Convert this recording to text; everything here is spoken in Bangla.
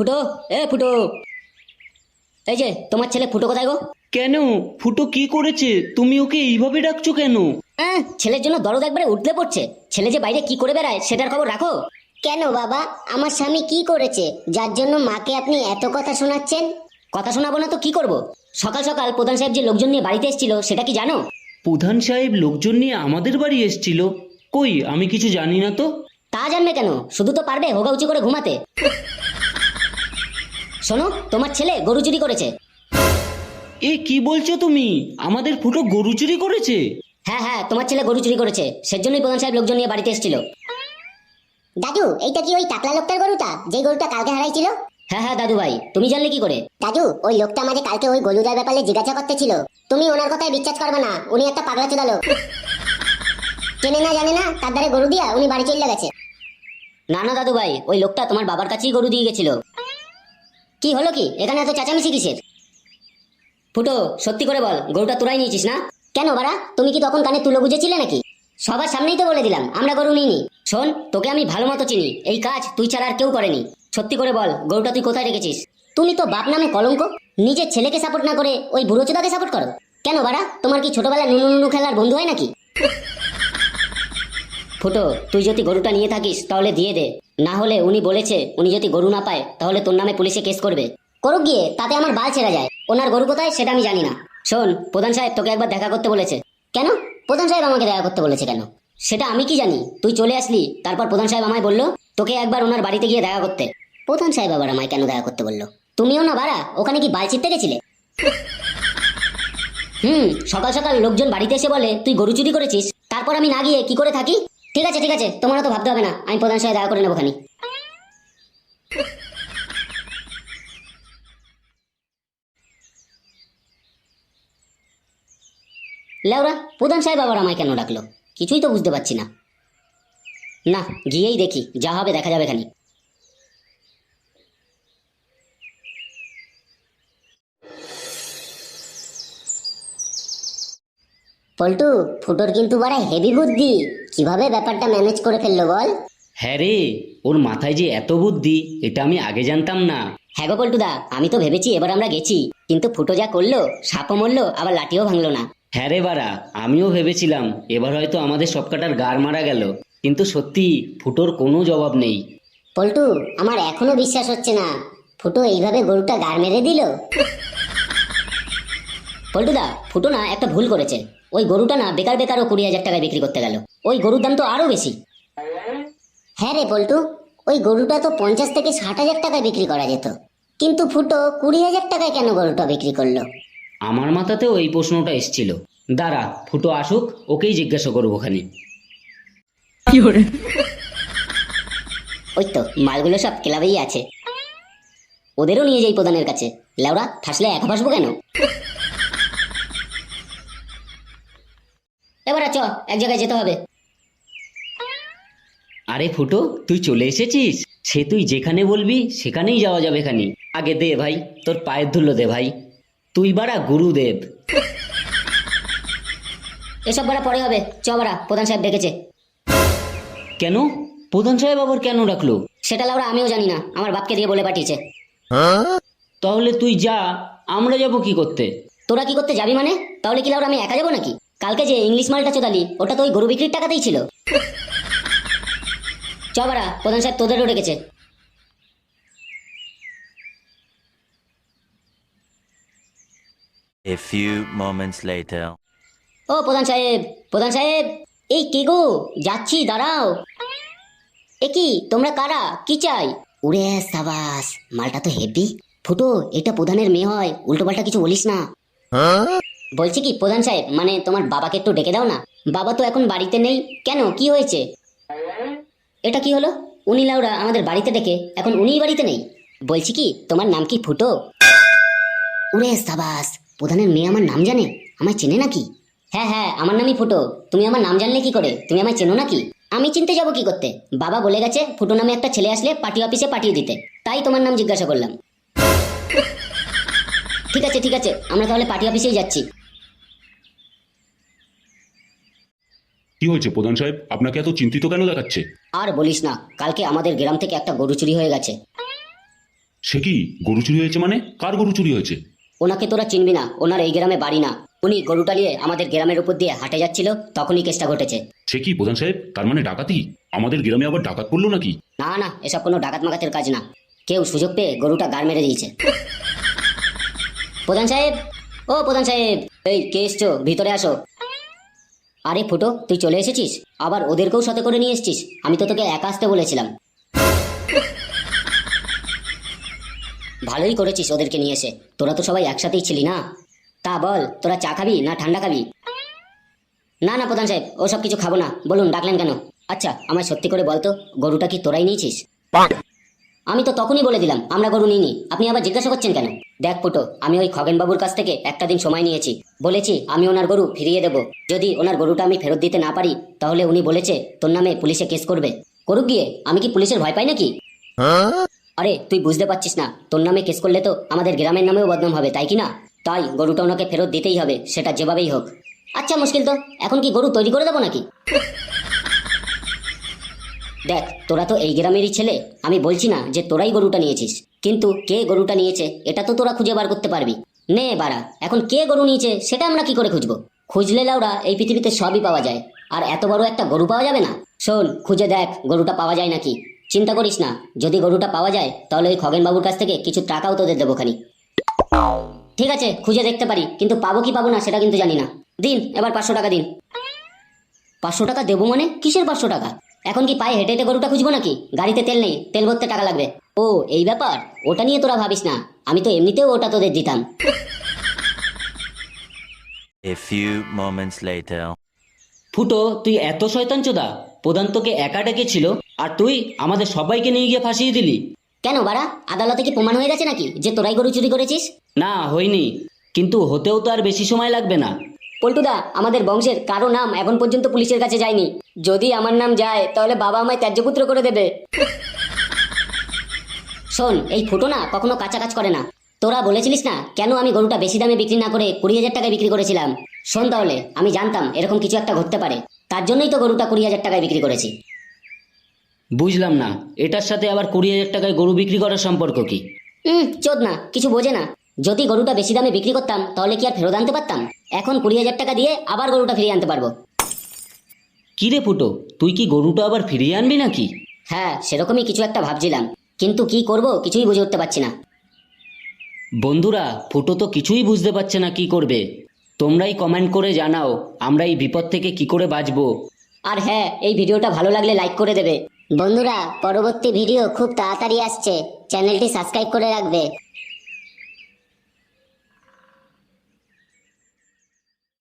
ফুটো এ ফুটো। এই যে তোমার ছেলে ফুটো কোথায় গো? কেন? ফুটো কি করেছে? তুমি ওকে এইভাবে ডাকছো কেন? আহ, ছেলের জন্য দরদ একবারে উঠলে পড়ছে। ছেলে যে বাইরে কি করে বেড়ায় সেটার খবর রাখো। কেন বাবা? আমার স্বামী কি করেছে? যার জন্য মাকে আপনি এত কথা শোনাচ্ছেন? কথা শোনাবো না তো কি করব? সকাল সকাল প্রধান সাহেব যে লোকজন নিয়ে বাড়িতে এসেছিল সেটা কি জানো? প্রধান সাহেব লোকজন নিয়ে আমাদের বাড়ি এসছিল। কই আমি কিছু জানি না তো? তা জানবে কেন? শুধু তো পারবে হোগা উঁচু করে ঘুমাতে। শোনো তোমার ছেলে গরু চুরি করেছে। এ কি বলছো তুমি? আমাদের ফুটো গরু চুরি করেছে? হ্যাঁ হ্যাঁ তোমার ছেলে গরু চুরি করেছে। সেজন্যই প্রধান সাহেব লোকজন নিয়ে বাড়িতে এসেছিল। দাদু এইটা কি ওই টাকলা লোকটার গরুটা? যে গরুটা কালকে হারাইছিল? হ্যাঁ হ্যাঁ দাদু ভাই তুমি জানলে কি করে? দাদু ওই লোকটা আমাদের কালকে ওই গরুদার ব্যাপারে জিজ্ঞাসা করতেছিল তুমি ওনার কথায় বিশ্বাস করবে না উনি একটা পাগলা চোদা লোক। চেনে না জানে না তার দ্বারে গরু দিয়া উনি বাড়ি চলে গেছে। না না দাদু ভাই ওই লোকটা তোমার বাবার কাছেই গরু দিয়ে গেছিল। কি হলো কি? এখানে এত চেঁচামেচি কিসের? ফুটো, সত্যি করে বল, গরুটা তোরাই নিয়েছিস না? কেন বাড়া? তুমি কি তখন কানে তুলো বুঝেছিলে নাকি? সবার সামনেই তো বলে দিলাম, আমরা গরু নিইনি। শোন, তোকে আমি ভালো মতো চিনি, এই কাজ তুই ছাড়া আর কেউ করেনি। সত্যি করে বল, গরুটা তুই কোথায় রেখেছিস? তুমি তো বাপ নামে কলঙ্ক, নিজের ছেলেকে সাপোর্ট না করে ওই বুড়ো চোদাকে সাপোর্ট করো। কেন বাড়া? তোমার কি ছোটবেলায় নুনু নুনু খেলার বন্ধু হয় নাকি? ফুটো, তুই যদি গরুটা নিয়ে থাকিস, তাহলে দিয়ে দে। না হলে উনি বলেছে, উনি যদি গরু না পায়, তাহলে তোর নামে পুলিশে কেস করবে। করুক গিয়ে, তাতে আমার বাল ছেড়ে যায়। ওনার গরু কোথায়, সেটা আমি জানি না। শোন, প্রধান সাহেব তোকে একবার দেখা করতে বলেছে। কেন? প্রধান সাহেব আমাকে দেখা করতে বলেছে কেন? সেটা আমি কি জানি? তুই চলে আসলি, তারপর প্রধান সাহেব আমায় বলল, তোকে একবার ওনার বাড়িতে গিয়ে দেখা করতে। প্রধান সাহেব আবার আমায় কেন দেখা করতে বলল? তুমিও না বাড়া, ওখানে কি বাল চিপতে গেছিলে? হুম, সকাল সকাল লোকজন বাড়িতে এসে বলে, তুই গরু চুরি করেছিস, তারপর আমি না গিয়ে কি করে থাকি? ঠিক আছে ঠিক আছে, তোমারও তো ভাবতে হবে না। আমি প্রধান সাহেব দেখা করে নেব খানি লেওরা, প্রধান সাহেব আবার আমায় কেন ডাকলো? কিছুই তো বুঝতে পারছি না। না, গিয়েই দেখি, যা হবে দেখা যাবে খানি পল্টু ফুটোর কিন্তু বড় হেভি বুদ্ধি। কীভাবে ব্যাপারটা ম্যানেজ করে ফেলল বল? হ্যাঁ রে ওর মাথায় যে এত বুদ্ধি এটা আমি আগে জানতাম না। হ্যাঁ গো পল্টুদা আমি তো ভেবেছি এবার আমরা গেছি। কিন্তু ফুটো যা করল সাপও মরলো আবার লাঠিও ভাঙলো না। হ্যাঁ রে বাড়া আমিও ভেবেছিলাম এবার হয়তো আমাদের সবকাটার গার মারা গেল। কিন্তু সত্যি ফুটোর কোনো জবাব নেই। পল্টু আমার এখনও বিশ্বাস হচ্ছে না। ফুটো এইভাবে গরুটা গার মেরে দিল? পল্টুদা ফুটো না একটা ভুল করেছে। ওই গরুটা না বেকার বেকারও কুড়ি হাজার টাকায় বিক্রি করতে গেল। ওই গরুর দাম তো আরও বেশি। হ্যাঁ রে পল্টু ওই গরুটা তো পঞ্চাশ থেকে ষাট হাজার টাকায় বিক্রি করা যেত। কিন্তু ফুটো কুড়ি হাজার টাকায় কেন গরুটা বিক্রি করল? আমার মাথাতেও এই প্রশ্নটা এসছিল। দাঁড়া ফুটো আসুক ওকেই জিজ্ঞাসা করব খানি ওই তো মালগুলো সব ক্লাবেই আছে। ওদেরও নিয়ে যাই প্রধানের কাছে। লেওরা থাসলে একা বসবো কেন? চ এক জায়গায় যেতে হবে। আরে ফুটো তুই চলে এসেছিস? সে তুই যেখানে বলবি সেখানেই যাওয়া যাবে খানি। আগে দে ভাই তোর পায়ের ধুলো দে ভাই। তুই বাড়া গুরুদেব। এসব বাড়া পরে হবে। চ বাড়া প্রধান সাহেব ডেকেছে। কেন? প্রধান সাহেব আবার কেন ডাকলো? সেটা লাউরা আমিও জানি না। আমার বাপকে দিয়ে বলে পাঠিয়েছে। তাহলে তুই যা আমরা যাব কি করতে? তোরা কি করতে যাবি মানে? তাহলে কি লাউরা আমি একা যাব নাকি? কালকে যে ইংলিশ মালটা চোদালি ওটা তো ওই গরু বিক্রির টাকাতেই ছিল। চ বাড়া প্রধান সাহেব তোদেরও ডেকেছে A few moments later. ও প্রধান সাহেব প্রধান সাহেব এই কে গো? যাচ্ছি দাঁড়াও। এ কি তোমরা কারা? কি চাই? উড়ে সাবাস মালটা তো হেভি। ফুটো এটা প্রধানের মেয়ে হয় উল্টো পাল্টা কিছু বলিস না। বলছি কি, প্রধান সাহেব মানে তোমার বাবাকে একটু ডেকে দাও না? বাবা তো এখন বাড়িতে নেই। কেন? কি হয়েছে? এটা কি হলো? উনি লাউরা আমাদের বাড়িতে ডেকে, এখন উনিই বাড়িতে নেই? বলছি কি, তোমার নাম কি ফুটো? উড়ে সাবাস, প্রধানের মেয়ে আমার নাম জানে? আমায় চেনে নাকি? হ্যাঁ হ্যাঁ আমার নামই ফুটো। তুমি আমার নাম জানলে কি করে? তুমি আমায় চেনো নাকি? আমি চিনতে যাব কি করতে? বাবা বলে গেছে, ফুটো নামে একটা ছেলে আসলে পার্টি অফিসে পাঠিয়ে দিতে। তাই তোমার নাম জিজ্ঞাসা করলাম। ঠিক আছে ঠিক আছে, আমরা তাহলে পার্টি অফিসেই যাচ্ছি। কি হয়েছে? প্রধান সাহেব আপনাকে এত চিন্তিত কেন দেখাচ্ছে? আর বলিস না কালকে আমাদের গ্রাম থেকে একটা গরু চুরি হয়ে গেছে। সে কি গরু চুরি হয়েছে মানে? কার গরু চুরি হয়েছে? ওনাকে তোরা চিনবি না ওনার এই গ্রামে বাড়ি না। উনি গরুটা নিয়ে আমাদের গ্রামের উপর দিয়ে হাঁটে যাচ্ছিল তখনই কেসটা ঘটেছে। সে কি প্রধান সাহেব? তার মানে ডাকাতি? আমাদের গ্রামে আবার ডাকাত পড়ল নাকি? না না এসব কোনো ডাকাত মাকাতের কাজ না। কেউ সুযোগ পেয়ে গরুটা গাড় মেরে দিয়েছে। প্রধান সাহেব! ও প্রধান সাহেব! এই কে এসছো? ভিতরে আসো। আরে ফুটো তুই চলে এসেছিস? আবার ওদেরকেও সাথে করে নিয়ে এসেছিস? আমি তো তোকে একা আসতে বলেছিলাম। ভালোই করেছিস ওদেরকে নিয়ে এসে। তোরা তো সবাই একসাথেই ছিলি না? তা বল তোরা চা খাবি না ঠান্ডা খাবি? না না প্রধান সাহেব ওসব কিছু খাব না। বলুন ডাকলেন কেন? আচ্ছা আমায় সত্যি করে বলতো গরুটা কি তোরাই নিয়েছিস? আমি তো তখনই বলে দিলাম আমরা গরু নিইনি। আপনি আবার জিজ্ঞাসা করছেন কেন? দেখ ফুটো আমি ওই খগেন বাবুর কাছ থেকে একটা দিন সময় নিয়েছি। বলেছি, আমি ওনার গরু ফিরিয়ে দেব। যদি ওনার গরুটা আমি ফেরত দিতে না পারি, তাহলে উনি বলেছে, তোর নামে পুলিশে কেস করবে। করুক গিয়ে, আমি কি পুলিশের ভয় পাই নাকি? আরে, তুই বুঝতে পারছিস না, তোর নামে কেস করলে তো আমাদের গ্রামের নামেও বদনাম হবে, তাই কি না? তাই গরুটা ওনাকে ফেরত দিতেই হবে, সেটা যেভাবেই হোক। আচ্ছা মুশকিল তো, এখন কি গরু তৈরি করে দেবো নাকি? দেখ, তোরা তো এই গ্রামেরই ছেলে, আমি বলছি না যে তোরাই গরুটা নিয়েছিস। কিন্তু কে গরুটা নিয়েছে, এটা তো তোরা খুঁজে বার করতে পারবি। নে বাড়া, এখন কে গরু নিয়েছে, সেটা আমরা কি করে খুঁজবো? খুঁজলে লাউরা, এই পৃথিবীতে সবই পাওয়া যায়। আর এত বড় একটা গরু পাওয়া যাবে না? শোন, খুঁজে দেখ, গরুটা পাওয়া যায় নাকি। চিন্তা করিস না, যদি গরুটা পাওয়া যায়, তাহলে ওই খগেন বাবুর কাছ থেকে কিছু টাকাও তোদের দেবো খানি। ঠিক আছে, খুঁজে দেখতে পারি, কিন্তু পাবো কি পাবো না, সেটা কিন্তু জানি না। দিন, এবার পাঁচশো টাকা দিন। পাঁচশো টাকা দেবো মানে? কিসের পাঁচশো টাকা? এখন কি পায়ে হেঁটে হেঁটে গরুটা খুঁজবো নাকি? গাড়িতে তেল নেই তেল ভরতে টাকা লাগবে। ও এই ব্যাপার? ওটা নিয়ে তোরা ভাবিস না। আমি তো এমনিতেও ওটা তোদের দিতাম। A few moments later. ফুটো তুই এত শয়তান চোদা। প্রধান তোকে একা ডেকেছিল আর তুই আমাদের সবাইকে নিয়ে গিয়ে ফাঁসিয়ে দিলি। কেন বাড়া? আদালতে কি প্রমাণ হয়ে গেছে নাকি যে তোরাই গরু চুরি করেছিস? না হয়নি। কিন্তু হতেও তো আর বেশি সময় লাগবে না। পল্টুদা আমাদের বংশের কারও নাম এখন পর্যন্ত পুলিশের কাছে যায়নি। যদি আমার নাম যায় তাহলে বাবা আমায় ত্যায্যপুত্র করে দেবে। শোন এই ফুটো না কখনো কাঁচা কাজ করে না। তোরা বলেছিলিস না কেন আমি গরুটা বেশি দামে বিক্রি না করে কুড়ি হাজার টাকায় বিক্রি করেছিলাম? শোন তাহলে আমি জানতাম এরকম কিছু একটা ঘটতে পারে। তার জন্যই তো গরুটা কুড়ি হাজার টাকায় বিক্রি করেছি। বুঝলাম না এটার সাথে আবার কুড়ি হাজার টাকায় গরু বিক্রি করার সম্পর্ক কি? হুম চোদ না কিছু বোঝে না। যদি গরুটা বেশি দামে বিক্রি করতাম তাহলে কি আর ফেরত আনতে পারতাম? এখন কুড়ি হাজার টাকা দিয়ে আবার গরুটা ফিরিয়ে আনতে পারব। কি রে ফুটো তুই কি গরুটা আবার ফিরিয়ে আনবি নাকি? হ্যাঁ সেরকমই কিছু একটা ভাবছিলাম কিন্তু কি করব কিছুই বুঝে উঠতে পারছি না। বন্ধুরা ফুটো তো কিছুই বুঝতে পারছে না কি করবে। তোমরাই কমেন্ট করে জানাও আমরা এই বিপদ থেকে কি করে বাঁচবো। আর হ্যাঁ এই ভিডিওটা ভালো লাগলে লাইক করে দেবে। বন্ধুরা পরবর্তী ভিডিও খুব তাড়াতাড়ি আসছে। চ্যানেলটি সাবস্ক্রাইব করে রাখবে।